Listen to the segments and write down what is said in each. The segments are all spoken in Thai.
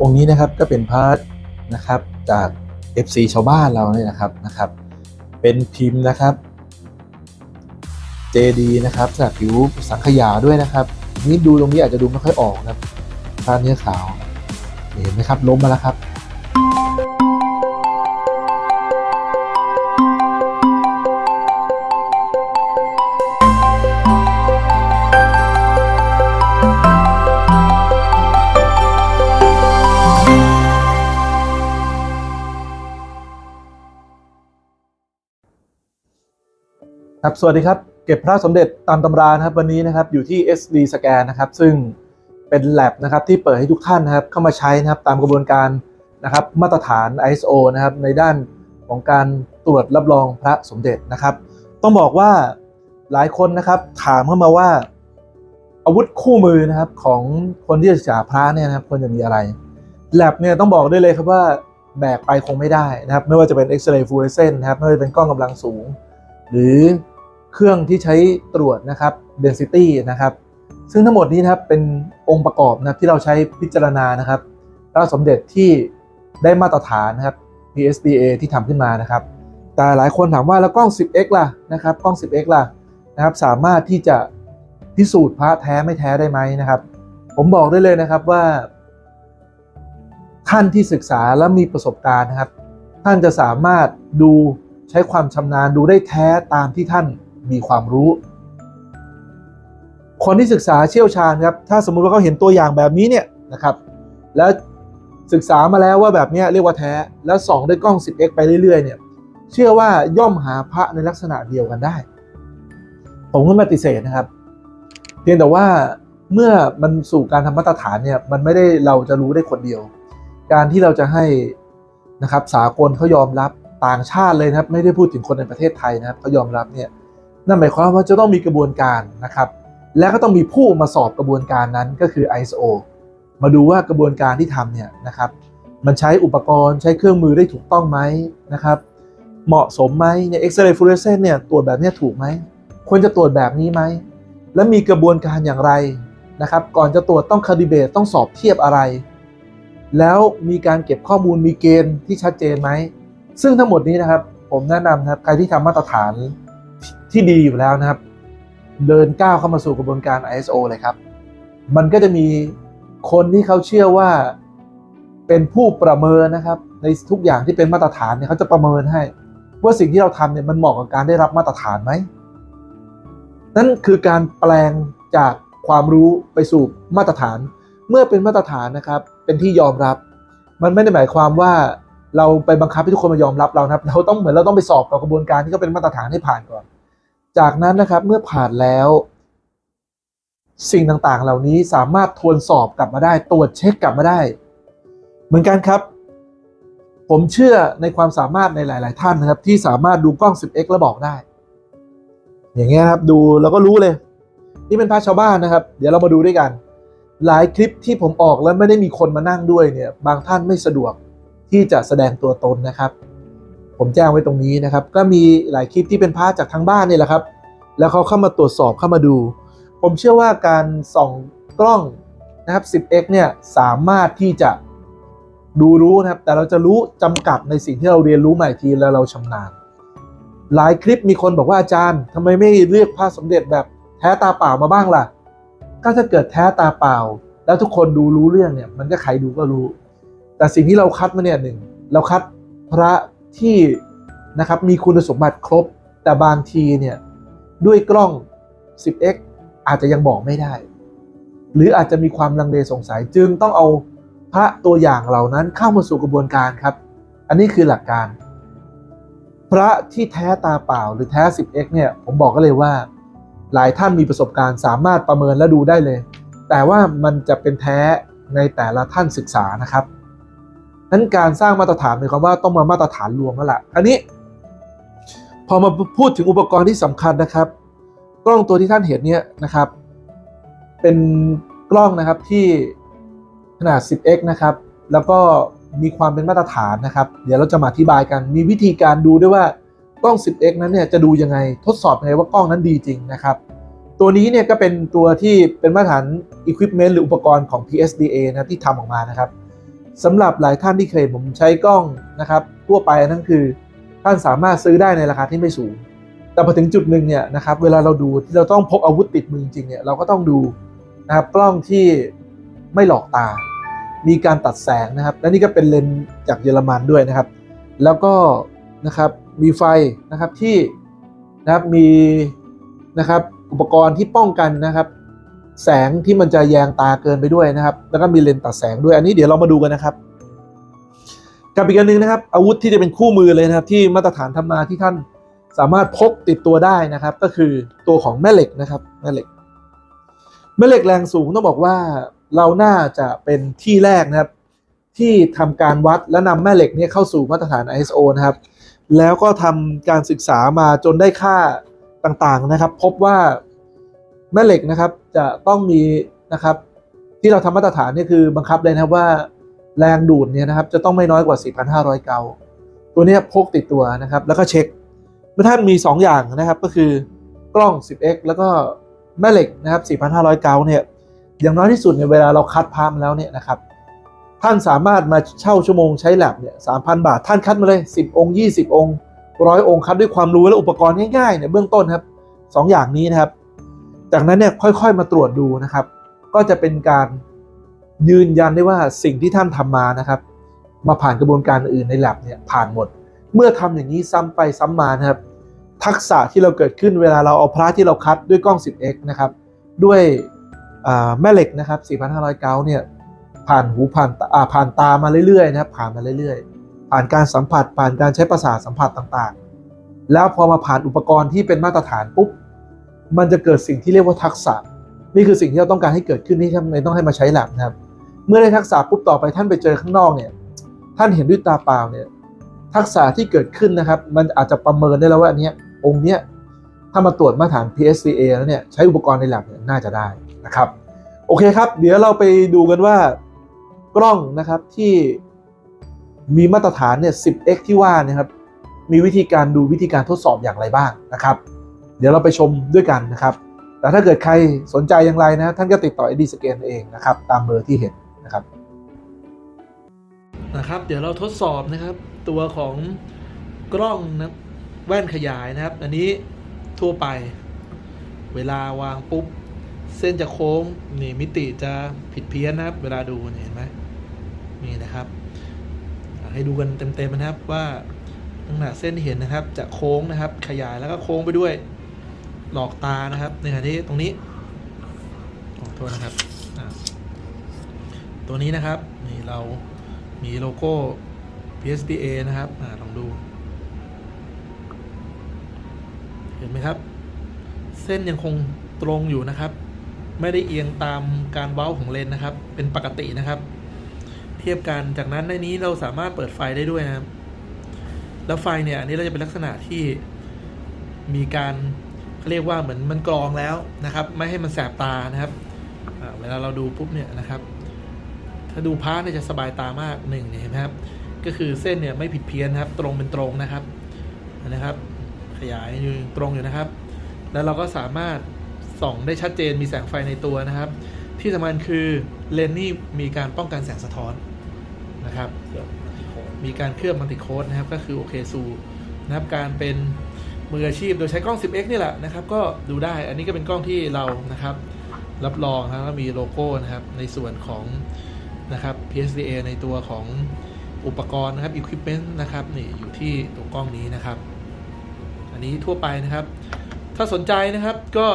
องค์นี้นะครับก็เป็นพระนะครับจาก FC ชาวบ้านเราเนี่ยนะครับนะครับ เป็นพิมพ์นะครับ JD นะครับจากผิวสังขยาด้วยนะครับนี่ดูตรงนี้อาจจะดูไม่ค่อยออกนะครับพระเนื้อขาวเห็นไหมครับล้มมาแล้วครับ ครับสวัสดีครับเก็บพระสมเด็จตามตำรานะครับวันนี้นะครับอยู่ที่ SD Scan นะครับซึ่งเป็น lab นะครับที่เปิดให้ทุกท่านนะครับเข้ามาใช้นะครับตามกระบวนการนะครับมาตรฐาน ISO นะครับในด้านของการตรวจรับรองพระสมเด็จนะครับ ต้องบอกว่าหลายคนนะครับถามเข้ามาว่า อาวุธคู่มือนะครับของคนที่จะศึกษาพระเนี่ยนะครับควรจะมีอะไร lab เนี่ยต้องบอกได้เลยครับว่าแบกไปคงไม่ได้นะครับไม่ว่าจะเป็น X-ray fluorescent นะครับไม่ว่าจะเป็นกล้องกำลังสูง หรือ เครื่องที่ใช้ตรวจนะครับ density นะครับ ซึ่งทั้งหมดนี้นะครับเป็นองค์ประกอบนะที่เราใช้พิจารณานะครับพระสมเด็จที่ได้มาตรฐานนะครับ PSDA ที่ทำขึ้นมานะครับ แต่หลายคนถามว่าแล้วกล้อง 10x ล่ะนะครับกล้อง 10x ล่ะนะครับ สามารถที่จะพิสูจน์พระแท้ไม่แท้ได้ไหมนะครับ ผมบอกได้เลยนะครับว่า ท่านที่ศึกษาและมีประสบการณ์นะครับ ท่านจะสามารถดูใช้ความชำนาญดูได้แท้ตามที่ท่าน มีความรู้ คนที่ศึกษาเชี่ยวชาญครับ ถ้าสมมุติว่าเขาเห็นตัวอย่างแบบนี้เนี่ยนะครับ แล้วศึกษามาแล้วว่าแบบนี้เรียกว่าแท้ แล้วส่องด้วยกล้อง 10x ไปเรื่อยๆ เนี่ย เชื่อว่าย่อมหาพระในลักษณะเดียวกันได้ ผมก็ไม่ปฏิเสธนะครับ เพียงแต่ว่าเมื่อมันสู่การทำมาตรฐานเนี่ย มันไม่ได้เราจะรู้ได้คนเดียว การที่เราจะให้นะครับสากลเขายอมรับต่างชาติเลยนะครับ ไม่ได้พูดถึงคนในประเทศไทยนะครับเขายอมรับเนี่ย นั่นหมายความว่าจะต้องมีกระบวนการนะครับ และก็ต้องมีผู้มาสอบกระบวนการนั้นก็คือ ISO มาดูว่ากระบวนการที่ทำเนี่ยนะครับ มันใช้อุปกรณ์ใช้เครื่องมือได้ถูกต้องไหมนะครับ เหมาะสมไหมเนี่ย X-ray fluorescence เนี่ยตรวจแบบนี้ถูกไหมควรจะตรวจแบบนี้ไหมและมีกระบวนการอย่างไรนะครับ ก่อนจะตรวจต้องคาดิเบตต้องสอบเทียบอะไร แล้วมีการเก็บข้อมูลมีเกณฑ์ที่ชัดเจนไหมซึ่งทั้งหมดนี้นะครับ ผมแนะนำนะครับใครที่ทำมาตรฐาน ที่ดีอยู่แล้วนะครับ เดินก้าวเข้ามาสู่กระบวนการ ISO เลยครับ มันก็จะมีคนที่เขาเชื่อว่าเป็นผู้ประเมินนะครับ ในทุกอย่างที่เป็นมาตรฐานเนี่ยเขาจะประเมินให้ ว่าสิ่งที่เราทำเนี่ยมันเหมาะกับการได้รับมาตรฐานไหมนั่นคือการแปลงจากความรู้ไปสู่มาตรฐาน เมื่อเป็นมาตรฐานนะครับ เป็นที่ยอมรับ มันไม่ได้หมายความว่า เราไปบังคับให้ทุกคนมายอมรับเรานะครับ เราต้องเหมือนเราต้องไปสอบกับกระบวนการที่เขาเป็นมาตรฐานให้ผ่านก่อน จากนั้นนะครับเมื่อผ่านแล้ว สิ่งต่างๆ เหล่านี้สามารถทวนสอบกลับมาได้ ตรวจเช็คกลับมาได้ เหมือนกันครับ ผมเชื่อในความสามารถในหลาย ๆ ท่านนะครับ ที่สามารถดูกล้อง 10x แล้วบอกได้ อย่างเงี้ยครับดูแล้วก็รู้เลย นี่เป็นพระชาวบ้านนะครับ เดี๋ยวเรามาดูด้วยกัน หลายคลิปที่ผมออกแล้วไม่ได้มีคนมานั่งด้วยเนี่ย บางท่านไม่สะดวก ที่จะแสดงตัวตนนะครับ ผมแจ้งไว้ตรงนี้นะครับ ก็มีหลายคลิปที่เป็นพระจากทางบ้านนี่แหละครับ แล้วเขาเข้ามาตรวจสอบเข้ามาดู ผมเชื่อว่าการส่องกล้องนะครับ 10x เนี่ยสามารถที่จะดูรู้นะครับ แต่เราจะรู้จำกัดในสิ่งที่เราเรียนรู้ใหม่ทีแล้วเราชำนาญ หลายคลิปมีคนบอกว่าอาจารย์ทำไมไม่เรียกพระสมเด็จแบบแท้ตาเปล่ามาบ้างล่ะ ก็ถ้าเกิดแท้ตาเปล่า แล้วทุกคนดูรู้เรื่องเนี่ย มันก็ใครดูก็รู้ แต่สิ่งที่เราคัดมาเนี่ยหนึ่งเราคัดพระที่นะครับมีคุณสมบัติครบ แต่บางทีเนี่ยด้วยกล้อง 10x อาจจะยังบอกไม่ได้ หรืออาจจะมีความลังเลสงสัยจึงต้องเอาพระตัวอย่างเหล่านั้นเข้ามาสู่กระบวนการครับ อันนี้คือหลักการ พระที่แท้ตาเปล่าหรือแท้ 10x เนี่ยผมบอกก็เลยว่า หลายท่านมีประสบการณ์สามารถประเมินและดูได้เลย แต่ว่ามันจะเป็นแท้ในแต่ละท่านศึกษานะครับ นั้นการสร้างมาตรฐานหมายความว่าต้องมามาตรฐานรวมแล้วล่ะอันนี้พอมาพูดถึงอุปกรณ์ที่สำคัญนะครับ กล้องตัวที่ท่านเห็นเนี่ยนะครับ เป็นกล้องนะครับที่ขนาด 10x นะครับ แล้วก็มีความเป็นมาตรฐานนะครับ เดี๋ยวเราจะมาอธิบายกัน มีวิธีการดูด้วยว่ากล้อง 10x นั้นเนี่ยจะดูยังไงทดสอบยังไงว่ากล้องนั้นดีจริงนะครับ ตัวนี้เนี่ยก็เป็นตัวที่เป็นมาตรฐาน equipment หรืออุปกรณ์ของ PSDA นะที่ทำออกมานะครับ สำหรับหลายท่านที่เคยผมใช้กล้องนะครับทั่วไปนั่นคือ ท่านสามารถซื้อได้ในราคาที่ไม่สูง แต่พอถึงจุดหนึ่งเนี่ยนะครับเวลาเราดูที่เราต้องพกอาวุธติดมือจริงเนี่ยเราก็ต้องดูนะครับกล้องที่ไม่หลอกตา มีการตัดแสงนะครับ และนี่ก็เป็นเลนส์จากเยอรมันด้วยนะครับ แล้วก็นะครับมีไฟนะครับที่นะครับมีนะครับอุปกรณ์ที่ป้องกันนะครับ แสงที่มันจะแยงตาเกินไปด้วยนะครับ แล้วก็มีเลนส์ตัดแสงด้วยอันนี้เดี๋ยวเรามาดูกันนะครับ กับอีกอันหนึ่งนะครับ อาวุธที่จะเป็นคู่มือเลยนะครับ ที่มาตรฐานทำมาที่ท่านสามารถพกติดตัวได้นะครับ ก็คือตัวของแม่เหล็กนะครับแม่เหล็ก แม่เหล็กแรงสูงต้องบอกว่าเราน่าจะเป็นที่แรกนะครับ ที่ทำการวัดและนำแม่เหล็กเนี่ยเข้าสู่มาตรฐาน ISO นะครับ แล้วก็ทำการศึกษามาจนได้ค่าต่างๆนะครับ พบว่า แม่เหล็กนะครับจะต้องมีนะครับที่เราทำมาตรฐานนี่คือบังคับเลยนะครับว่าแรงดูดเนี่ยนะครับจะต้องไม่น้อยกว่า 4,500 เกาตัวนี้พกติดตัวนะครับ แล้วก็เช็คเมื่อท่านมี 2 อย่างนะครับก็คือกล้อง 10x แล้วก็แม่เหล็กนะครับ 4,500 เกาเนี่ยอย่างน้อยที่สุดเนี่ยเวลาเราคัดพามแล้วเนี่ยนะครับ ท่านสามารถมาเช่าชั่วโมงใช้แลบเนี่ย3,000บาท ท่านคัดมาเลย 10 องค์ 20 องค์ร้อยองค์คัดด้วยความรู้และอุปกรณ์ง่ายๆเนี่ยเบื้องต้นครับสองอย่างนี้นะครับ จากนั้นเนี่ยค่อยๆมาตรวจดูนะครับ ก็จะเป็นการยืนยันได้ว่าสิ่งที่ท่านทำมานะครับ มาผ่านกระบวนการอื่นใน lab เนี่ยผ่านหมด เมื่อทำอย่างนี้ซ้ำไปซ้ำมานะครับ ทักษะที่เราเกิดขึ้นเวลาเราเอาพระที่เราคัดด้วยกล้อง 10x นะครับ ด้วยแม่เหล็กนะครับ 4,500 เกาเนี่ยผ่านหูผ่านตาอ่าผ่านตามาเรื่อยๆนะครับผ่านมาเรื่อยๆ ผ่านการสัมผัสผ่านการใช้ประสาทสัมผัสต่างๆ แล้วพอมาผ่านอุปกรณ์ที่เป็นมาตรฐานปุ๊บ มันจะเกิดสิ่งที่เรียกว่าทักษะ นี่คือสิ่งที่เราต้องการให้เกิดขึ้นที่ทำไมต้องให้มาใช้แลบนะครับ เมื่อได้ทักษะปุ๊บต่อไปท่านไปเจอข้างนอกเนี่ย ท่านเห็นด้วยตาเปล่าเนี่ยทักษะที่เกิดขึ้นนะครับ มันอาจจะประเมินได้แล้วว่าอันเนี้ยองค์เนี้ยถ้ามาตรวจมาตรฐาน PSCA แล้วเนี่ยใช้อุปกรณ์ในแลบเนี่ยน่าจะได้นะครับ โอเคครับ เดี๋ยวเราไปดูกันว่ากล้องนะครับที่มีมาตรฐานเนี่ย 10x ที่ว่านะครับมีวิธีการดูวิธีการทดสอบอย่างไรบ้างนะครับ เดี๋ยวเราไปชมด้วยกันนะครับ แต่ถ้าเกิดใครสนใจอย่างไรนะ ท่านก็ติดต่อ ID Scan เองนะครับ ตามเบอร์ที่เห็นนะครับนะครับ เดี๋ยวเราทดสอบนะครับ ตัวของกล้องนะแว่นขยายนะครับ อันนี้ทั่วไป เวลาวางปุ๊บ เส้นจะโค้งนี่มิติจะผิดเพี้ยนนะครับ เวลาดูเนี่เห็นไหมนี่นะครับให้ดูกันเต็มๆนะครับว่าลักษณะเส้นเห็นนะครับ จะโค้งนะครับ ขยายแล้วก็โค้งไปด้วย หลอกตานะครับในขณะที่ตรงนี้ขอโทษนะครับ ตัวนี้นะครับนี่เรามีโลโก้ PSDA นะครับอลองดู เห็นไหมครับ เส้นยังคงตรงอยู่นะครับ ไม่ได้เอียงตามการเว้าของเลนนะครับ เป็นปกตินะครับ เทียบกันจากนั้นในนี้เราสามารถเปิดไฟได้ด้วยนะครับ แล้วไฟเนี่ย อันนี้เราจะเป็นลักษณะที่มีการ เรียกว่าเหมือนมันกรองแล้วนะครับ ไม่ให้มันแสบตานะครับเวลาเราดูปุ๊บเนี่ยนะครับ ถ้าดูพาร์ทเนี่ยจะสบายตามากหนึ่งเนี่ยเห็นไหมครับก็คือเส้นเนี่ยไม่ผิดเพี้ยนนะครับ ตรงเป็นตรงนะครับนะครับ ขยายอยู่ตรงอยู่นะครับ แล้วเราก็สามารถส่องได้ชัดเจนมีแสงไฟในตัวนะครับ ที่สำคัญคือเลนส์นี่มีการป้องกันแสงสะท้อนนะครับ มีการเคลือบมัลติโคดนะครับ ก็คือโอเคซูนะครับการเป็น มืออาชีพโดยใช้กล้อง 10x นี่แหละนะครับ ก็ดูได้อันนี้ก็เป็นกล้องที่เรานะครับ รับรองนะครับแล้วมีโลโก้นะครับ ในส่วนของนะครับ PSDA ในตัวของอุปกรณ์นะครับ equipment นะครับนี่อยู่ที่ตัวกล้องนี้นะครับ อันนี้ทั่วไปนะครับ ถ้าสนใจนะครับก็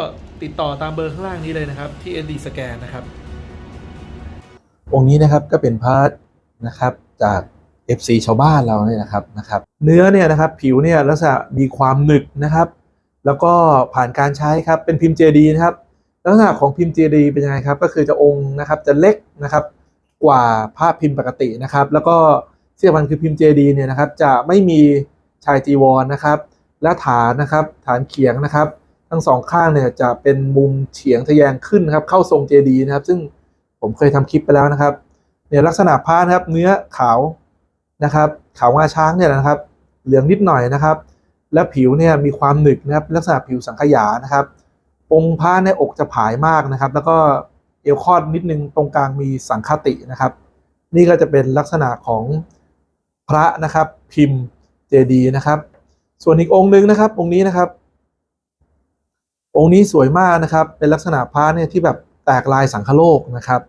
ติดต่อตามเบอร์ข้างล่างนี้เลยนะครับ ที่ ND Scan นะครับ องค์นี้นะครับก็เป็นพาร์ทนะครับจาก FC ชาวบ้านเราเนี่ยนะครับนะครับ เนื้อเนี่ยนะครับผิวเนี่ยลักษณะมีความหนึบนะครับ แล้วก็ผ่านการใช้ครับเป็นพิมพ์ JD นะครับ ลักษณะของพิมพ์ JD เป็นยังไงครับ ก็คือจะองค์นะครับจะเล็กนะครับกว่าภาพพิมพ์ปกตินะครับ แล้วก็ที่สำคัญคือพิมพ์ JD เนี่ยนะครับ จะไม่มีชายจีวรนะครับ และฐานนะครับฐานเขียงนะครับ ทั้งสองข้างเนี่ยจะเป็นมุมเฉียงทะแยงขึ้นนะครับ เข้าทรง JD นะครับ ซึ่งผมเคยทำคลิปไปแล้วนะครับเนี่ยลักษณะผ้านะครับ เนื้อขาว นะครับขาวงาช้างเนี่ยนะครับ เหลืองนิดหน่อยนะครับ และผิวเนี่ยมีความหนึบนะครับลักษณะผิวสังขยานะครับ องค์ผ้าในอกจะผายมากนะครับ แล้วก็เอวคอดนิดนึงตรงกลางมีสังคตินะครับ นี่ก็จะเป็นลักษณะของพระนะครับ พิมพ์เจดีย์นะครับ ส่วนอีกองค์หนึ่งนะครับ องค์นี้นะครับ องค์นี้สวยมากนะครับ เป็นลักษณะพระเนี่ยที่แบบแตกลายสังคโลกนะครับ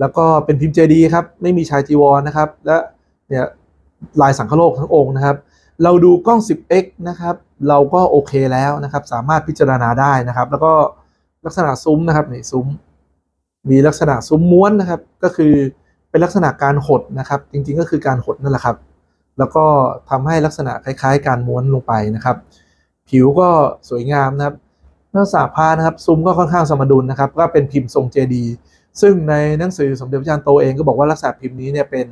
แล้วก็เป็นพิมพ์เจดีย์ครับ ไม่มีชายจีวรนะครับ และเนี่ย ลายสังคโลกทั้งองค์นะครับ เราดูกล้อง 10x นะครับ เราก็โอเคแล้วนะครับ สามารถพิจารณาได้นะครับ แล้วก็ลักษณะซุ้มนะครับนี่ซุ้ม มีลักษณะซุ้มม้วนนะครับ ก็คือเป็นลักษณะการหดนะครับ จริงๆก็คือการหดนั่นแหละครับ แล้วก็ทำให้ลักษณะคล้ายๆ การม้วนลงไปนะครับ ผิวก็สวยงามนะครับลักษณะผ้านะครับซุ้มก็ค่อนข้างสมดุลนะครับ ก็เป็นพิมพ์ทรงเจดี ซึ่งในหนังสือสมเด็จพระจารย์โตเองก็บอกว่าลักษณะพิมพ์นี้เนี่ยเป็น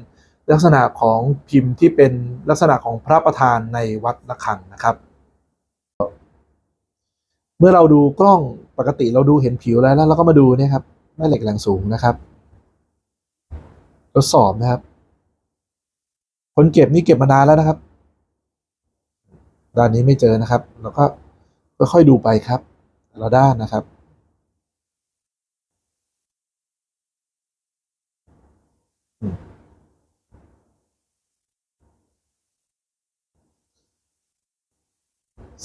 ลักษณะของพิมพ์ที่เป็นลักษณะของพระประธานในวัดระฆังนะครับ เมื่อเราดูกล้องปกติเราดูเห็นผิวแล้วแล้วเราก็มาดูเนี่ยครับแม่เหล็กแรงสูงนะครับ ทดสอบนะครับ คนเก็บนี่เก็บมานานแล้วนะครับ ด้านนี้ไม่เจอนะครับ เราก็ค่อยๆดูไปครับเราด้านนะครับ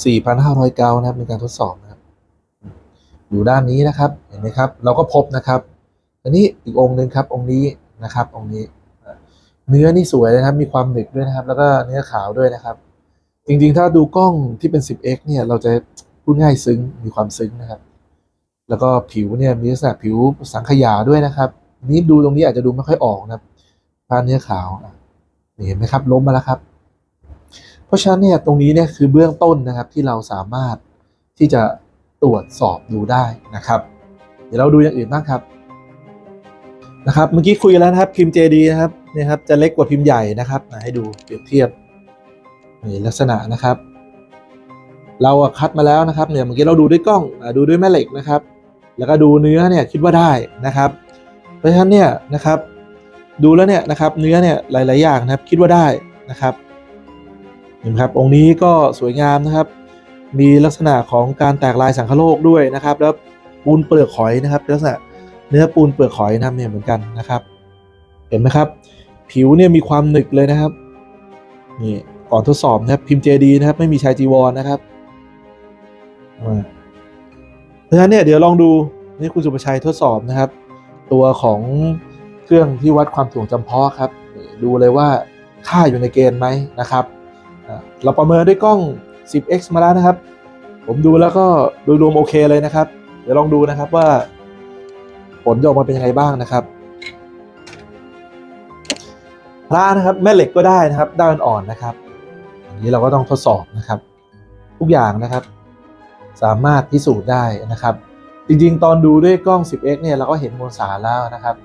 4,500 เกานะครับในการทดสอบนะครับ อยู่ด้านนี้นะครับเห็นไหมครับ เราก็พบนะครับ อันนี้อีกองค์หนึ่งครับองค์นี้นะครับองค์นี้ เนื้อนี่สวยนะครับ มีความหนึบด้วยนะครับ แล้วก็เนื้อขาวด้วยนะครับ จริงๆ ถ้าดูกล้องที่เป็น 10x เนี่ยเราจะพูดง่ายซึ้งมีความซึ้งนะครับ แล้วก็ผิวเนี่ยมีลักษณะผิวสังขยาด้วยนะครับ นี่ดูตรงนี้อาจจะดูไม่ค่อยออกนะครับผ้าเนื้อขาวนี่เห็นไหมครับล้มมาแล้วครับ เพราะฉะนั้นเนี่ยตรงนี้เนี่ยคือเบื้องต้นนะครับที่เราสามารถที่จะตรวจสอบดูได้นะครับ เดี๋ยวเราดูอย่างอื่นบ้างครับนะครับเมื่อกี้คุยแล้วนะครับพิมพ์ JD นะครับเนี่ยครับจะเล็กกว่าพิมพ์ใหญ่นะครับอะให้ดูเปรียบเทียบนี่ลักษณะนะครับ เราคัดมาแล้วนะครับเนี่ยเมื่อกี้เราดูด้วยกล้องดูด้วยแม่เหล็กนะครับ แล้วก็ดูเนื้อเนี่ยคิดว่าได้นะครับ เพราะฉะนั้นเนี่ยนะครับ ดูแล้วเนี่ยนะครับเนื้อเนี่ยหลาย ๆ อย่างนะครับคิดว่าได้นะครับ ห็นไหมครับองค์นี้ก็สวยงามนะครับ มีลักษณะของการแตกลายสังคโลกด้วยนะครับ แล้วปูนเปลือกหอยนะครับลักษณะเนื้อปูนเปลือกหอยนะเนี่ยเหมือนกันนะครับ เห็นไหมครับ ผิวเนี่ยมีความหนึกเลยนะครับนี่ก่อนทดสอบนะครับพิมพ์เจดีนะครับ ไม่มีชายจีวรนะครับเพราะฉะนั้นเนี่ยเดี๋ยวลองดูนี่คุณสุประชัยทดสอบนะครับ ตัวของเครื่องที่วัดความถ่วงจำเพาะครับ ดูเลยว่าค่าอยู่ในเกณฑ์ไหมนะครับ เราประเมินด้วยกล้อง 10x มาแล้วนะครับ ผมดูแล้วก็โดยรวมโอเคเลยนะครับ เดี๋ยวลองดูนะครับว่า ผลจะออกมาเป็นยังไงบ้างนะครับพระนะครับแม่เหล็กก็ได้นะครับ ด้านอ่อนนะครับอย่างนี้เราก็ต้องทดสอบนะครับ ทุกอย่างนะครับ สามารถพิสูจน์ได้นะครับ จริงๆ ตอนดูด้วยกล้อง 10x เนี่ยเราก็เห็นมวลสารแล้วนะครับ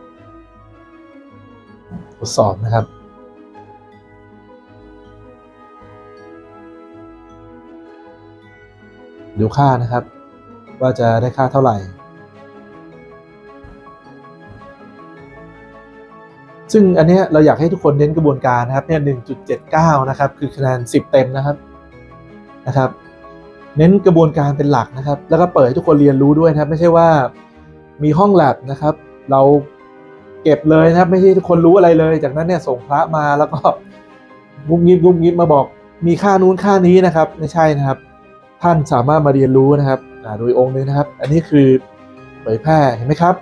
ทดสอบนะครับ ดูค่านะครับ ว่าจะได้ค่าเท่าไหร่ ซึ่งอันนี้เราอยากให้ทุกคนเน้นกระบวนการนะครับเนี่ย1.79 นะครับ คือคะแนน 10 เต็มนะครับนะครับ เน้นกระบวนการเป็นหลักนะครับ แล้วก็เปิดให้ทุกคนเรียนรู้ด้วยนะครับ ไม่ใช่ว่ามีห้องแลบนะครับ เราเก็บเลยนะครับ ไม่ใช่ทุกคนรู้อะไรเลย จากนั้นเนี่ยส่งพระมาแล้วก็งุบงิบงุบงิบมาบอกมีค่านู้นค่านี้นะครับ ไม่ใช่นะครับ ท่านสามารถมาเรียนรู้นะครับโดยองค์นึงนะครับ อันนี้คือเผยแพร่เห็นไหมครับ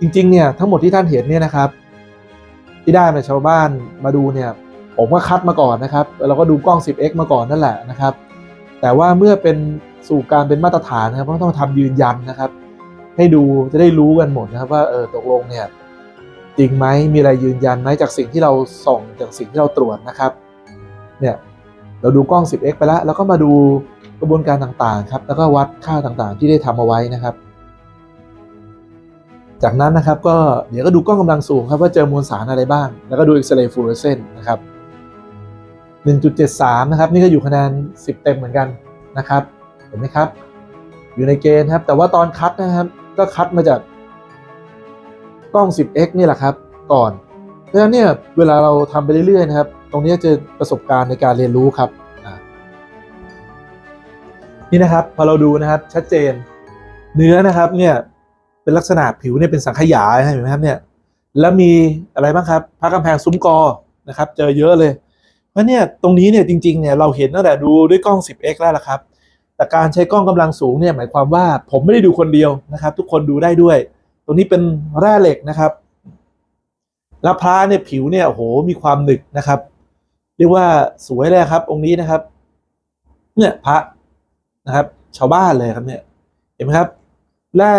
จริงๆเนี่ยทั้งหมดที่ท่านเห็นเนี่ยนะครับ ที่ได้มาชาวบ้านมาดูเนี่ยผมก็คัดมาก่อนนะครับ เราก็ดูกล้อง 10x มาก่อนนั่นแหละนะครับ แต่ว่าเมื่อเป็นสู่การเป็นมาตรฐานนะครับก็ต้องทำยืนยันนะครับ ให้ดูจะได้รู้กันหมดนะครับ ว่าเออตกลงเนี่ยจริงไหมมีอะไรยืนยันไหมจากสิ่งที่เราส่องจากสิ่งที่เราตรวจนะครับเนี่ยเราดูกล้อง 10x ไปแล้ว แล้วก็มาดู กระบวนการต่างๆครับแล้วก็วัดค่าต่างๆ ที่ได้ทำเอาไว้นะครับ จากนั้นนะครับก็เดี๋ยวก็ดูกล้องกำลังสูงครับว่าเจอมวลสารอะไรบ้าง แล้วก็ดูเอ็กซเรย์ฟลูออเรสเซนต์นะครับ 1.73 นะครับ นี่ก็อยู่คะแนน 10 เต็มเหมือนกันนะครับ เห็นไหมครับ อยู่ในเกณฑ์ครับ แต่ว่าตอนคัดนะครับ ก็คัดมาจากกล้อง 10x นี่แหละครับ ก่อนเพราะฉะนั้นเนี่ยเวลาเราทำไปเรื่อยๆนะครับ ตรงนี้จะประสบการณ์ในการเรียนรู้ครับ นี่นะครับพอเราดูนะครับชัดเจน เนื้อนะครับเนี่ยเป็นลักษณะผิวเนี่ยเป็นสังขยาเห็นไหมครับเนี่ยแล้วมีอะไรบ้างครับพระกำแพงซุ้มกอนะครับ เจอเยอะเลยเพราะเนี่ยตรงนี้เนี่ยจริงๆเนี่ยเราเห็นตั้งแต่ดูด้วยกล้อง 10x แล้วล่ะครับ แต่การใช้กล้องกำลังสูงเนี่ยหมายความว่าผมไม่ได้ดูคนเดียวนะครับ ทุกคนดูได้ด้วย ตรงนี้เป็นแร่เหล็กนะครับแล้วพระเนี่ยผิวเนี่ยโอ้โหมีความหนึกนะครับ เรียกว่าสวยเลยครับองค์นี้นะครับ เนี่ยพระ นะครับ ชาวบ้านเลยครับเนี่ยเห็นไหมครับแร่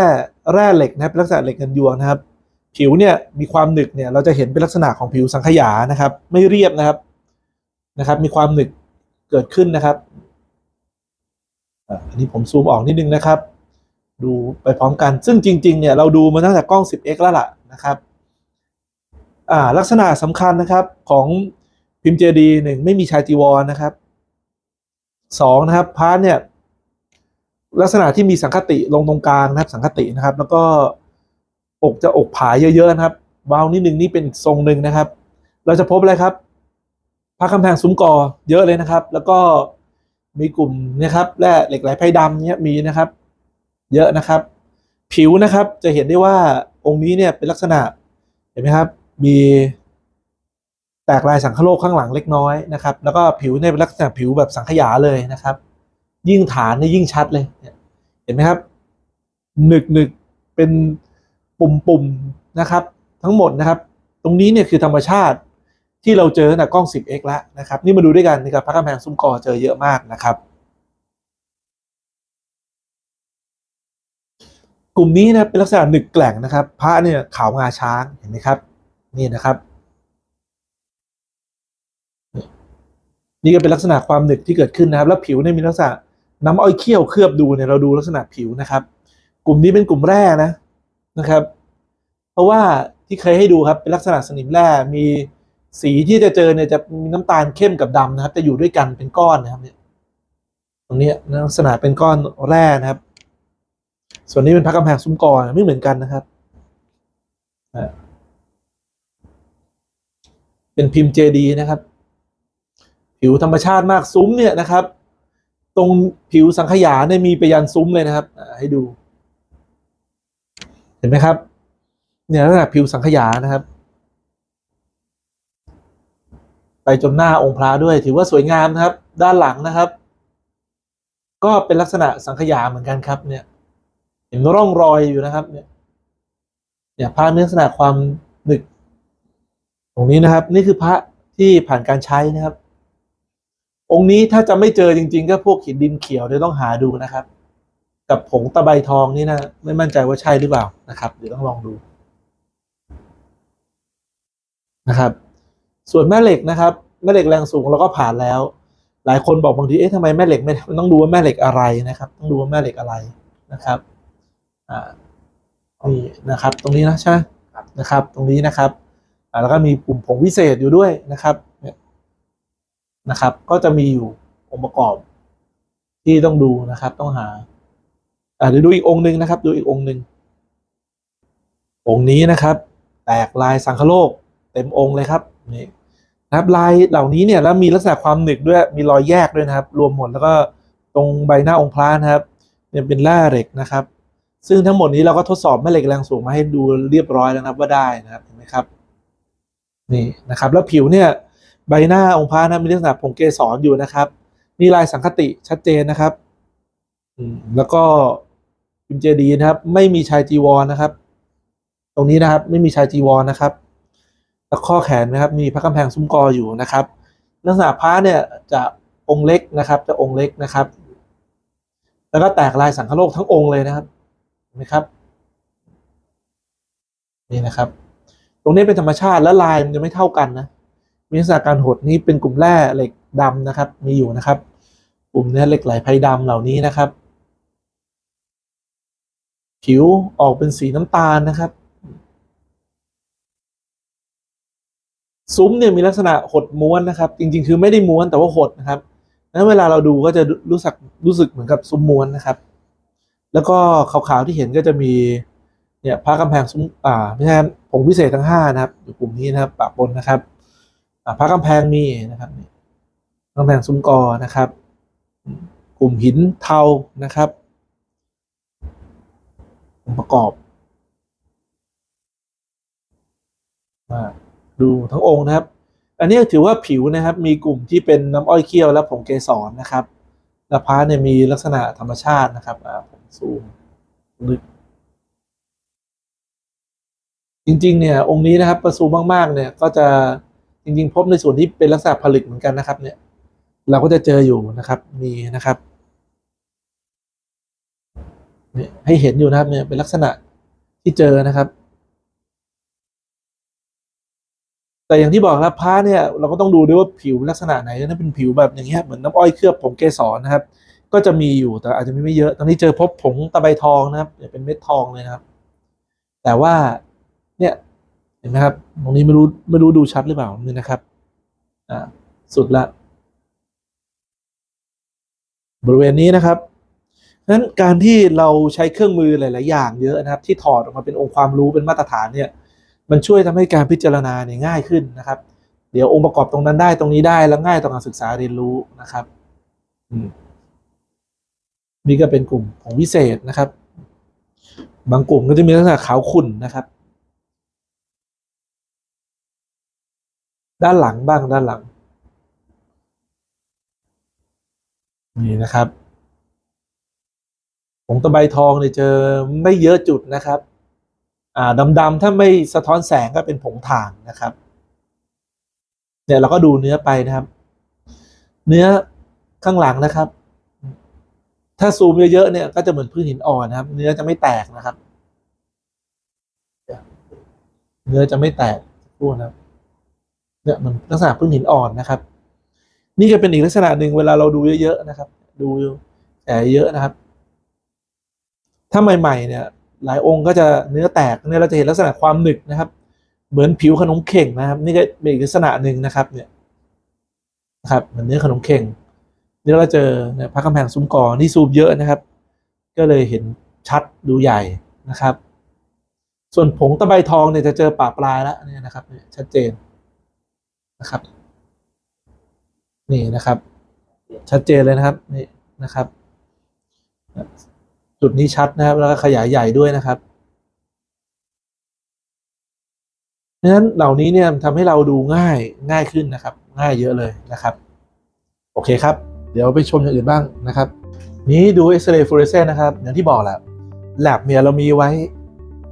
แร่เหล็กนะครับลักษณะเหล็กเงินยวงนะครับ ผิวเนี่ยมีความหนึกเนี่ยเราจะเห็นเป็นลักษณะของผิวสังขยานะครับ ไม่เรียบนะครับนะครับ มีความหนึกเกิดขึ้นนะครับอันนี้ผมซูมออกนิดนึงนะครับ ดูไปพร้อมกันซึ่งจริง ๆ เนี่ยเราดูมาตั้งแต่กล้อง 10x แล้วล่ะนะครับอ่าลักษณะสำคัญนะครับของพิมพ์เจดีหนึ่งไม่มีชายจีวรนะครับสองนะครับพาร์ทเนี่ย ลักษณะที่มีสังคติลงตรงกลางนะครับ สังคตินะครับ แล้วก็อกจะอกผายเยอะๆนะครับวาวนิดนึงนี่เป็นทรงหนึ่งนะครับ เราจะพบอะไรครับพระคำแพงซุ้มกอเยอะเลยนะครับ แล้วก็มีกลุ่มนะครับแร่เหล็กไหลไพดำเนี่ยมีนะครับ เยอะนะครับ ผิวนะครับจะเห็นได้ว่าองค์นี้เนี่ยเป็นลักษณะเห็นไหมครับ มีแตกลายสังคโลกข้างหลังเล็กน้อยนะครับ แล้วก็ผิวเนี่ยเป็นลักษณะผิวแบบสังขยาเลยนะครับ ยิ่งฐานเนี่ยยิ่งชัดเลยเห็นไหมครับหนึกหนึกเป็นปุ่มปุ่มนะครับ ทั้งหมดนะครับ ตรงนี้เนี่ยคือธรรมชาติที่เราเจอตั้งแต่กล้อง 10x แล้วนะครับ นี่มาดูด้วยกันนะครับพระกำแพงซุ้มกอเจอเยอะมากนะครับ กลุ่มนี้นะเป็นลักษณะหนึกแกล่งนะครับ พระเนี่ยขาวงาช้างเห็นไหมครับ นี่นะครับนี่ก็เป็นลักษณะความหนึกที่เกิดขึ้นนะครับ แล้วผิวเนี่ยมีลักษณะ น้ำอ้อยเขี้ยวเคลือบดูเนี่ยเราดูลักษณะผิวนะครับ กลุ่มนี้เป็นกลุ่มแร่นะนะครับ เพราะว่าที่เคยให้ดูครับเป็นลักษณะสนิมแร่มีสีที่จะเจอเนี่ยจะมีน้ำตาลเข้มกับดำนะครับจะอยู่ด้วยกันเป็นก้อนนะครับเนี่ยตรงนี้ลักษณะเป็นก้อนแร่นะครับ ส่วนนี้เป็นพระกำแพงซุ้มกอไม่เหมือนกันนะครับเป็นพิมพ์เจดีนะครับ ผิวธรรมชาติมากซุ้มเนี่ยนะครับ ตรงผิวสังขยาเนี่ยมีไปยันซุ้มเลยนะครับให้ดู เห็นไหมครับ เนี่ยลักษณะผิวสังขยานะครับ ไปจนหน้าองค์พระด้วย ถือว่าสวยงามนะครับ ด้านหลังนะครับ ก็เป็นลักษณะสังขยาเหมือนกันครับ เนี่ย เห็นร่องรอยอยู่นะครับ เนี่ย เนี่ยพระเนื้อลักษณะความหนึก ตรงนี้นะครับ นี่คือพระที่ผ่านการใช้นะครับ องค์นี้ถ้าจะไม่เจอจริง ๆ ก็พวกหินดินเขียวเดี๋ยวต้องหาดูนะครับ กับผงตะไบทองนี่นะไม่มั่นใจว่าใช่หรือเปล่านะครับ เดี๋ยวต้องลองดูนะครับ ส่วนแม่เหล็กนะครับแม่เหล็กแรงสูงเราก็ผ่านแล้ว หลายคนบอกบางทีเอ๊ะทำไมแม่เหล็กไม่ต้องดูว่าแม่เหล็กอะไรนะครับ ต้องดูว่าแม่เหล็กอะไรนะครับอ่านี่นะครับ ตรงนี้นะใช่ไหมนะครับ ตรงนี้นะครับอ่าแล้วก็มีปุ่มผงวิเศษอยู่ด้วยนะครับ นะครับ ก็จะมีอยู่องค์ประกอบที่ต้องดูนะครับ ต้องหาอ่าเดี๋ยวดูอีกองค์หนึ่งนะครับ ดูอีกองค์หนึ่งองค์นี้นะครับ แตกลายสังคโลก เต็มองค์เลยครับนี่นะครับลายเหล่านี้เนี่ยแล้วมีลักษณะความหนึกด้วยมีรอยแยกด้วยนะครับ รวมหมดแล้วก็ตรงใบหน้าองค์พระนะครับเนี่ยเป็นแร่เหล็กนะครับ ซึ่งทั้งหมดนี้เราก็ทดสอบแม่เหล็กแรงสูงมาให้ดูเรียบร้อยแล้วนะครับว่าได้นะครับเห็นไหมครับนี่นะครับ แล้วผิวเนี่ย ใบหน้าองค์พระนะมีลักษณะผงเกสรอยู่นะครับ มีลายสังคติชัดเจนนะครับแล้วก็พิมพ์เจดีนะครับ ไม่มีชายจีวรนะครับ ตรงนี้นะครับ ไม่มีชายจีวรนะครับ แล้วข้อแขนนะครับ มีพระกำแพงซุ้มกออยู่นะครับ ลักษณะพระเนี่ยจะองค์เล็กนะครับ จะองค์เล็กนะครับ แล้วก็แตกลายสังคโลกทั้งองค์เลยนะครับเห็นไหมครับนี่นะครับ ตรงนี้เป็นธรรมชาติและลายมันจะไม่เท่ากันนะ มีลักษณะการหดนี้เป็นกลุ่มแร่เหล็กดำนะครับ มีอยู่นะครับ กลุ่มเนี้ยเหล็กไหลไพดำเหล่านี้นะครับ ผิวออกเป็นสีน้ำตาลนะครับ ซุ้มเนี่ยมีลักษณะหดม้วนนะครับ จริง ๆ คือไม่ได้ม้วนแต่ว่าหดนะครับนั้นเวลาเราดูก็จะรู้สึกรู้สึกเหมือนกับซุ้มม้วนนะครับ แล้วก็ขาวๆที่เห็นก็จะมีเนี่ยพระกำแพงซุ้มอ่าไม่ใช่ผงพิเศษทั้งห้านะครับอยู่กลุ่มนี้นะครับปะปนนะครับ พระกำแพงมีนะครับกำแพงซุ้มกอนะครับ กลุ่มหินเทานะครับองค์ประกอบอ่าดูทั้งองค์นะครับ อันนี้ถือว่าผิวนะครับ มีกลุ่มที่เป็นน้ำอ้อยเคี่ยวและผงเกสรนะครับและพระเนี่ยมีลักษณะธรรมชาตินะครับอ่าผมซูมลึกจริง ๆ เนี่ย องค์นี้นะครับ ประซูมมาก ๆ เนี่ย ก็จะ จริงๆพบในส่วนที่เป็นลักษณะผลึกเหมือนกันนะครับ เนี่ย เราก็จะเจออยู่นะครับ มีนะครับเนี่ยให้เห็นอยู่นะครับ เนี่ยเป็นลักษณะที่เจอนะครับ แต่อย่างที่บอกครับพระเนี่ย เราก็ต้องดูด้วยว่าผิวลักษณะไหนถ้าเป็นผิวแบบอย่างเงี้ยเหมือนน้ำอ้อยเคลือบผงเกสรนะครับ ก็จะมีอยู่แต่อาจจะมีไม่เยอะ ตอนนี้เจอพบผงตะไบทองนะครับเนี่ยเป็นเม็ดทองเลยนะครับ แต่ว่าเนี่ย เห็นไหมครับ ตรงนี้ไม่รู้ไม่รู้ดูชัดหรือเปล่านี่นะครับ อ่า สุดละ บริเวณนี้นะครับนั้นการที่เราใช้เครื่องมือหลาย ๆ อย่างเยอะนะครับ ที่ถอดออกมาเป็นองค์ความรู้เป็นมาตรฐานเนี่ย มันช่วยทำให้การพิจารณาเนี่ยง่ายขึ้นนะครับ เดี๋ยวองค์ประกอบตรงนั้นได้ตรงนี้ได้แล้วง่ายต่อการศึกษาเรียนรู้นะครับอืมนี่ก็เป็นกลุ่มของวิเศษนะครับ บางกลุ่มก็จะมีลักษณะขาวขุ่นนะครับ ด้านหลังบ้างด้านหลัง นี่นะครับผงตะไบทองเนี่ยเจอไม่เยอะจุดนะครับ อ่าดำๆถ้าไม่สะท้อนแสงก็เป็นผงถ่านนะครับเนี่ยเราก็ดูเนื้อไปนะครับ เนื้อข้างหลังนะครับ ถ้าซูมเยอะๆเนี่ย ก็จะเหมือนพื้นหินอ่อนนะครับ เนื้อจะไม่แตกนะครับ เนื้อจะไม่แตกพูดนะครับ เนี่ยมันลักษณะพื้นหินอ่อนนะครับ นี่ก็เป็นอีกลักษณะหนึ่งเวลาเราดูเยอะๆนะครับ ดูแต่เยอะนะครับ ถ้าใหม่ๆเนี่ย หลายองค์ก็จะเนื้อแตกเนี่ยเราจะเห็นลักษณะความหนึบนะครับ เหมือนผิวขนมเข่งนะครับ นี่ก็เป็นอีกลักษณะหนึ่งนะครับ เนี่ยนะครับเหมือนเนื้อขนมเข่งนี่เราเจอเนี่ยพระกำแพงซุ้มกอนี่ซูมเยอะนะครับ ก็เลยเห็นชัดดูใหญ่นะครับ ส่วนผงตะไบทองเนี่ยจะเจอป่าปลายแล้วเนี่ยนะครับชัดเจน นะครับ นี่นะครับ ชัดเจนเลยนะครับนี่นะครับ จุดนี้ชัดนะครับ แล้วก็ขยายใหญ่ด้วยนะครับดังนั้นเหล่านี้เนี่ยทำให้เราดูง่ายง่ายขึ้นนะครับ ง่ายเยอะเลยนะครับ โอเคครับ เดี๋ยวไปชมอย่างอื่นบ้างนะครับ นี้ดูเอ็กซเรย์ฟลูออเรสเซนนะครับ อย่างที่บอกแหละแลบเนี่ยเรามีไว้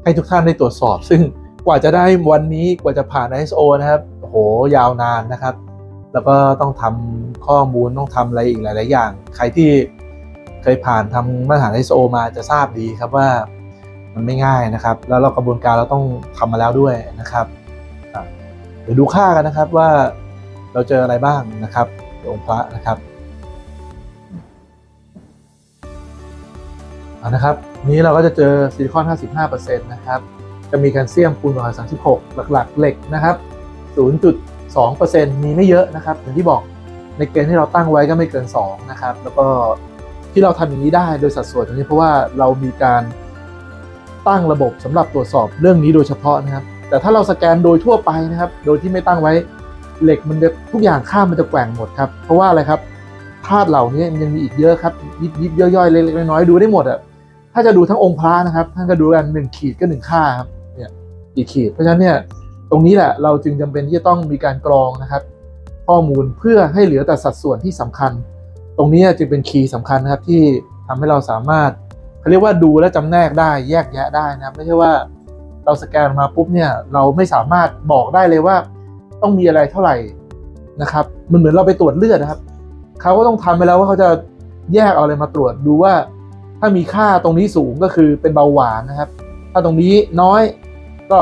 ให้ทุกท่านได้ตรวจสอบ ซึ่งกว่าจะได้วันนี้กว่าจะผ่าน ISO นะครับ โหยาวนานนะครับ แล้วก็ต้องทำข้อมูลต้องทำอะไรอีกหลาย ๆ อย่าง ใครที่เคยผ่านทำมาตรฐาน ISO มาจะทราบดีครับว่ามันไม่ง่ายนะครับ แล้วเรากระบวนการเราต้องทำมาแล้วด้วยนะครับเดี๋ยวดูค่ากันนะครับว่าเราเจออะไรบ้างนะครับองค์พระนะครับเอานะครับ นี้เราก็จะเจอซิลิคอน 55%นะครับ จะมีแคลเซียมคูณ136 หลักๆ เหล็กนะครับ 0.2%มีไม่เยอะนะครับอย่างที่บอกในเกณฑ์ที่เราตั้งไว้ก็ไม่เกิน 2 นะครับ แล้วก็ที่เราทำอย่างนี้ได้โดยสัดส่วนตรงนี้เพราะว่าเรามีการตั้งระบบสำหรับตรวจสอบเรื่องนี้โดยเฉพาะนะครับ แต่ถ้าเราสแกนโดยทั่วไปนะครับ โดยที่ไม่ตั้งไว้เหล็กมันจะทุกอย่างค่ามันจะแกว่งหมดครับ เพราะว่าอะไรครับธาตุเหล่านี้มันยังมีอีกเยอะครับ ยิบยิบย่อยๆเล็กๆน้อยๆดูได้หมดอะถ้าจะดูทั้งองค์พระนะครับท่านก็ดูกันหนึ่งขีดก็หนึ่งค่าครับเนี่ยกี่ขีดเพราะฉะนั้นเนี่ย ตรงนี้แหละเราจึงจำเป็นที่จะต้องมีการกรองนะครับ ข้อมูลเพื่อให้เหลือแต่สัดส่วนที่สำคัญ ตรงนี้จึงเป็นคีย์สำคัญนะครับที่ทำให้เราสามารถเขาเรียกว่าดูและจำแนกได้แยกแยะได้นะครับไม่ใช่ว่าเราสแกนมาปุ๊บเนี่ยเราไม่สามารถบอกได้เลยว่า ต้องมีอะไรเท่าไหร่นะครับ มันเหมือนเราไปตรวจเลือดนะครับเขาก็ต้องทำไปแล้วว่าเขาจะแยกเอาอะไรมาตรวจดูว่า ถ้ามีค่าตรงนี้สูงก็คือเป็นเบาหวานนะครับ ถ้าตรงนี้น้อยก็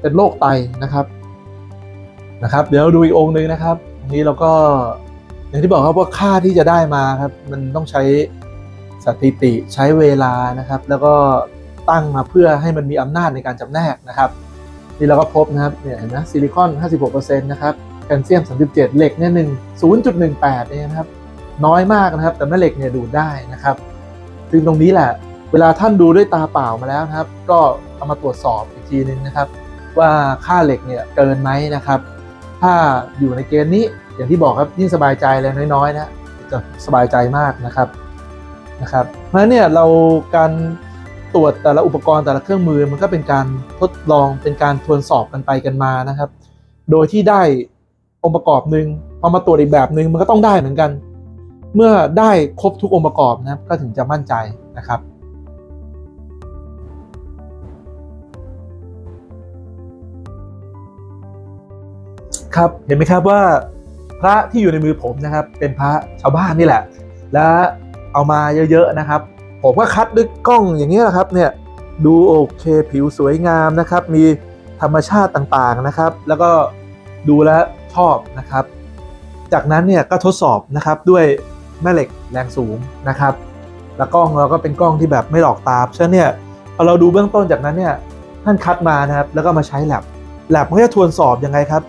เป็นโรคไตนะครับนะครับ เดี๋ยวดูอีกองค์หนึ่งนะครับอันนี้เราก็อย่างที่บอกครับว่าค่าที่จะได้มาครับ มันต้องใช้สถิติใช้เวลานะครับ แล้วก็ตั้งมาเพื่อให้มันมีอำนาจในการจำแนกนะครับนี่เราก็พบนะครับเนี่ยเห็นไหมซิลิคอน 56%นะครับแคลเซียม 37 เหล็กเนี่ย1 0.18เองนะครับ น้อยมากนะครับ แต่แม่เหล็กเนี่ยดูดได้นะครับ ซึ่งตรงนี้แหละ เวลาท่านดูด้วยตาเปล่ามาแล้วนะครับ ก็เอามาตรวจสอบอีกทีนึงนะครับ ว่าค่าเหล็กเนี่ยเกินไหมนะครับ ถ้าอยู่ในเกณฑ์นี้อย่างที่บอกครับยิ่งสบายใจเลยน้อยๆนะจะสบายใจมากนะครับนะครับ เพราะเนี่ยเราการตรวจแต่ละอุปกรณ์แต่ละเครื่องมือมันก็เป็นการทดลองเป็นการทวนสอบกันไปกันมานะครับ โดยที่ได้องค์ประกอบหนึ่งพอมาตรวจอีกแบบหนึ่งมันก็ต้องได้เหมือนกัน เมื่อได้ครบทุกองค์ประกอบนะก็ถึงจะมั่นใจนะครับ ครับเห็นไหมครับว่าพระที่อยู่ในมือผมนะครับ เป็นพระชาวบ้านนี่แหละ และเอามาเยอะๆนะครับ ผมก็คัดด้วยกล้องอย่างนี้แหละครับเนี่ยดูโอเคผิวสวยงามนะครับ มีธรรมชาติต่างๆนะครับ แล้วก็ดูแลวชอบนะครับ จากนั้นเนี่ยก็ทดสอบนะครับด้วยแม่เหล็กแรงสูงนะครับ แล้วกล้องเราก็เป็นกล้องที่แบบไม่หลอกตาเพราะฉะนั้นเนี่ยพอเราดูเบื้องต้นจากนั้นเนี่ยท่านคัดมานะครับ แล้วก็มาใช้แลบแลบมันก็จะทวนสอบยังไงครับ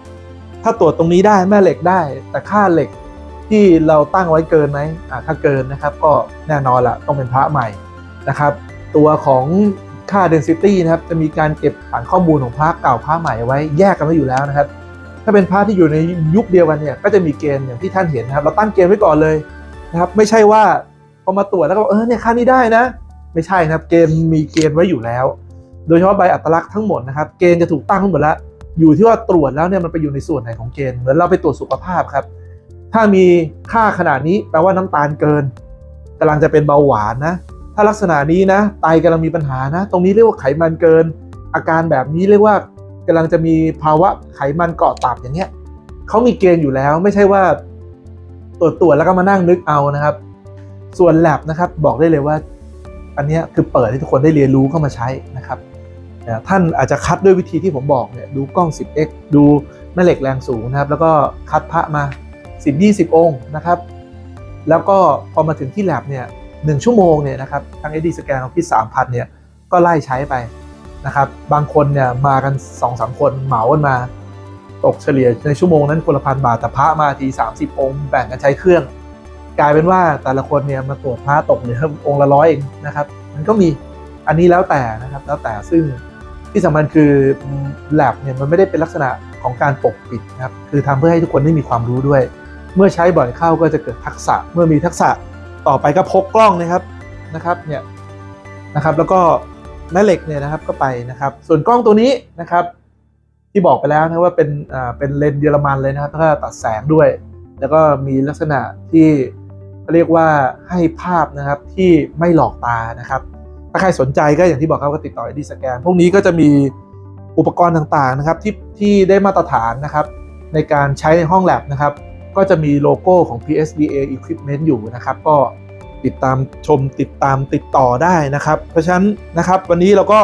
ถ้าตรวจตรงนี้ได้แม่เหล็กได้ แต่ค่าเหล็กที่เราตั้งไว้เกินไหมอ่าถ้าเกินนะครับ ก็แน่นอนละต้องเป็นพระใหม่นะครับ ตัวของค่า density นะครับจะมีการเก็บฐานข้อมูลของพระเก่าพระใหม่ไว้แยกกันไว้อยู่แล้วนะครับ ถ้าเป็นพระที่อยู่ในยุคเดียวกันเนี่ยก็จะมีเกณฑ์อย่างที่ท่านเห็นนะครับ เราตั้งเกณฑ์ไว้ก่อนเลยนะครับ ไม่ใช่ว่าพอมาตรวจแล้วก็บอกเออเนี่ยค่านี้ได้นะ ไม่ใช่นะครับเกณฑ์มีเกณฑ์ไว้อยู่แล้ว โดยเฉพาะใบอัตลักษณ์ทั้งหมดนะครับ เกณฑ์จะถูกตั้งทั้งหมดแล้ว อยู่ที่ว่าตรวจแล้วเนี่ยมันไปอยู่ในส่วนไหนของเกณฑ์เหมือนเราไปตรวจสุขภาพครับ ถ้ามีค่าขนาดนี้แปลว่าน้ำตาลเกินกำลังจะเป็นเบาหวานนะ ถ้าลักษณะนี้นะไตกำลังมีปัญหานะ ตรงนี้เรียกว่าไขมันเกิน อาการแบบนี้เรียกว่ากำลังจะมีภาวะไขมันเกาะตับอย่างเงี้ยเขามีเกณฑ์อยู่แล้วไม่ใช่ว่าตรวจตรวจแล้วก็มานั่งนึกเอานะครับ ส่วนแลบนะครับบอกได้เลยว่า อันนี้คือเปิดให้ทุกคนได้เรียนรู้เข้ามาใช้นะครับ นะท่านอาจจะคัดด้วยวิธีที่ผมบอกเนี่ยดูกล้อง 10x ดูแม่เหล็กแรงสูงนะครับ แล้วก็คัดพระมา 10-20 องค์นะครับ แล้วก็พอมาถึงที่แลบเนี่ยหนึ่งชั่วโมงเนี่ยนะครับทาง SD สแกนของพี่3,000เนี่ยก็ไล่ใช้ไปนะครับ บางคนเนี่ยมากัน2-3คนเหมากันมา ตกเฉลี่ยในชั่วโมงนั้นคนละพันบาทแต่พระมาที 30 องค์แบ่งกันใช้เครื่อง กลายเป็นว่าแต่ละคนเนี่ยมาตรวจพระตกเหลือองค์ละร้อยเองนะครับ มันก็มีอันนี้แล้วแต่นะครับแล้วแต่ซึ่ง ที่สำคัญคือ lab เนี่ยมันไม่ได้เป็นลักษณะของการปกปิดนะครับคือทำเพื่อให้ทุกคนได้มีความรู้ด้วย เมื่อใช้บ่อยเข้าก็จะเกิดทักษะ เมื่อมีทักษะต่อไปก็พกกล้องนะครับนะครับเนี่ยนะครับแล้วก็แม่เหล็กเนี่ยนะครับก็ไปนะครับ ส่วนกล้องตัวนี้นะครับ ที่บอกไปแล้วนะว่าเป็นอ่าเป็นเลนส์เยอรมันเลยนะครับแล้วก็ตัดแสงด้วย แล้วก็มีลักษณะที่เรียกว่าให้ภาพนะครับที่ไม่หลอกตานะครับ ถ้าใครสนใจก็อย่างที่บอกครับก็ติดต่อดีสแกนพวกนี้ก็จะมีอุปกรณ์ต่างๆนะครับที่ที่ได้มาตรฐานนะครับ ในการใช้ในห้องแลบนะครับ ก็จะมีโลโก้ของ PSDA Equipment อยู่นะครับ ก็ติดตามชมติดตามติดต่อได้นะครับ เพราะฉะนั้นนะครับวันนี้เราก็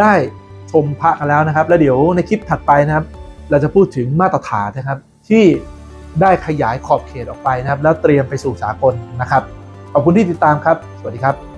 ได้ชมพระกันแล้วนะครับ แล้วเดี๋ยวในคลิปถัดไปนะครับ เราจะพูดถึงมาตรฐานนะครับ ที่ได้ขยายขอบเขตออกไปนะครับ แล้วเตรียมไปสู่สากลนะครับขอบคุณที่ติดตามครับ สวัสดีครับ